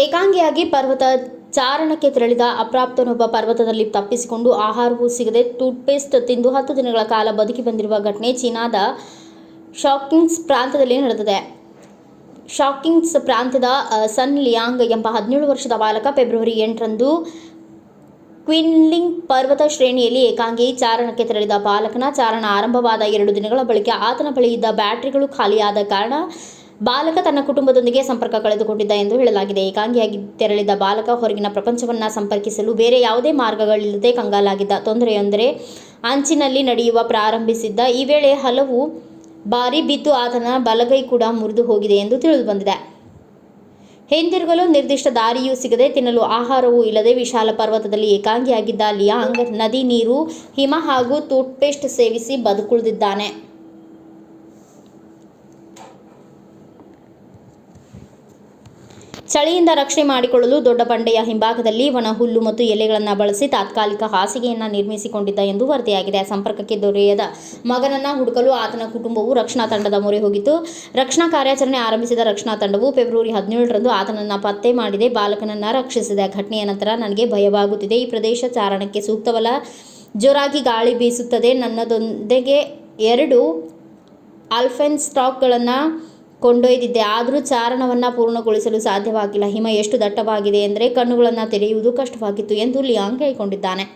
ಏಕಾಂಗಿಯಾಗಿ ಪರ್ವತ ಚಾರಣಕ್ಕೆ ತೆರಳಿದ ಅಪ್ರಾಪ್ತನೊಬ್ಬ ಪರ್ವತದಲ್ಲಿ ತಪ್ಪಿಸಿಕೊಂಡು ಆಹಾರವೂ ಸಿಗದೆ ಟೂತ್ಪೇಸ್ಟ್ ತಿಂದು ಹತ್ತು ದಿನಗಳ ಕಾಲ ಬದುಕಿ ಬಂದಿರುವ ಘಟನೆ ಚೀನಾದ ಶಾಕಿಂಗ್ಸ್ ಪ್ರಾಂತ್ಯದಲ್ಲಿ ನಡೆದಿದೆ. ಶಾಕಿಂಗ್ಸ್ ಪ್ರಾಂತ್ಯದ ಸನ್ ಲಿಯಾಂಗ್ ಎಂಬ ಹದಿನೇಳು ವರ್ಷದ ಬಾಲಕ ಫೆಬ್ರವರಿ ಎಂಟರಂದು ಕ್ವಿನ್ಲಿಂಗ್ ಪರ್ವತ ಶ್ರೇಣಿಯಲ್ಲಿ ಏಕಾಂಗಿ ಚಾರಣಕ್ಕೆ ತೆರಳಿದ ಬಾಲಕನ ಚಾರಣ ಆರಂಭವಾದ ಎರಡು ದಿನಗಳ ಬಳಿಕ ಆತನ ಬಳಿ ಇದ್ದ ಬ್ಯಾಟರಿಗಳು ಖಾಲಿಯಾದ ಕಾರಣ ಬಾಲಕ ತನ್ನ ಕುಟುಂಬದೊಂದಿಗೆ ಸಂಪರ್ಕ ಕಳೆದುಕೊಂಡಿದ್ದ ಎಂದು ಹೇಳಲಾಗಿದೆ. ಏಕಾಂಗಿಯಾಗಿ ತೆರಳಿದ ಬಾಲಕ ಹೊರಗಿನ ಪ್ರಪಂಚವನ್ನು ಸಂಪರ್ಕಿಸಲು ಬೇರೆ ಯಾವುದೇ ಮಾರ್ಗಗಳಿಲ್ಲದೆ ಕಂಗಾಲಾಗಿದ್ದ. ತೊಂದರೆಯೊಂದರೆ ಅಂಚಿನಲ್ಲಿ ನಡೆಯುವ ಪ್ರಾರಂಭಿಸಿದ್ದ. ಈ ವೇಳೆ ಹಲವು ಬಾರಿ ಬಿದ್ದು ಆತನ ಬಲಗೈ ಕೂಡ ಮುರಿದು ಹೋಗಿದೆ ಎಂದು ತಿಳಿದುಬಂದಿದೆ. ಹಿಂದಿರುಗಲು ನಿರ್ದಿಷ್ಟ ದಾರಿಯೂ ಸಿಗದೆ ತಿನ್ನಲು ಆಹಾರವೂ ಇಲ್ಲದೆ ವಿಶಾಲ ಪರ್ವತದಲ್ಲಿ ಏಕಾಂಗಿಯಾಗಿದ್ದ ಲಿಯಾಂಗ್ ನದಿ ನೀರು ಹಿಮ ಹಾಗೂ ಟೂತ್ಪೇಸ್ಟ್ ಸೇವಿಸಿ ಬದುಕುಳಿದಿದ್ದಾನೆ. ಚಳಿಯಿಂದ ರಕ್ಷಣೆ ಮಾಡಿಕೊಳ್ಳಲು ದೊಡ್ಡ ಬಂಡೆಯ ಹಿಂಭಾಗದಲ್ಲಿ ಒಣ ಹುಲ್ಲು ಮತ್ತು ಎಲೆಗಳನ್ನು ಬಳಸಿ ತಾತ್ಕಾಲಿಕ ಹಾಸಿಗೆಯನ್ನು ನಿರ್ಮಿಸಿಕೊಂಡಿದ್ದ ಎಂದು ವರದಿಯಾಗಿದೆ. ಸಂಪರ್ಕಕ್ಕೆ ದೊರೆಯದ ಮಗನನ್ನ ಹುಡುಕಲು ಆತನ ಕುಟುಂಬವು ರಕ್ಷಣಾ ತಂಡದ ಮೊರೆ ಹೋಗಿತ್ತು. ರಕ್ಷಣಾ ಕಾರ್ಯಾಚರಣೆ ಆರಂಭಿಸಿದ ರಕ್ಷಣಾ ತಂಡವು ಫೆಬ್ರವರಿ ಹದಿನೇಳರಂದು ಆತನನ್ನು ಪತ್ತೆ ಮಾಡಿದೆ. ಬಾಲಕನನ್ನು ರಕ್ಷಿಸಿದೆ ಘಟನೆಯ ನಂತರ ನನಗೆ ಭಯವಾಗುತ್ತಿದೆ. ಈ ಪ್ರದೇಶ ಚಾರಣಕ್ಕೆ ಸೂಕ್ತವಲ್ಲ. ಜೋರಾಗಿ ಗಾಳಿ ಬೀಸುತ್ತದೆ. ನನ್ನದೊಂದಿಗೆ ಎರಡು ಆಲ್ಫೆನ್ ಸ್ಟಾಕ್ಗಳನ್ನು ಕೊಂಡೊಯ್ದಿದ್ದೆ. ಆದರೂ ಚಾರಣವನ್ನು ಪೂರ್ಣಗೊಳಿಸಲು ಸಾಧ್ಯವಾಗಿಲ್ಲ. ಹಿಮ ಎಷ್ಟು ದಟ್ಟವಾಗಿದೆ ಎಂದರೆ ಕಣ್ಣುಗಳನ್ನು ತೆರೆಯುವುದು ಕಷ್ಟವಾಗಿತ್ತು ಎಂದು ಲಿಯಾಂಗ್ ಹೇಳಿಕೊಂಡಿದ್ದಾನೆ.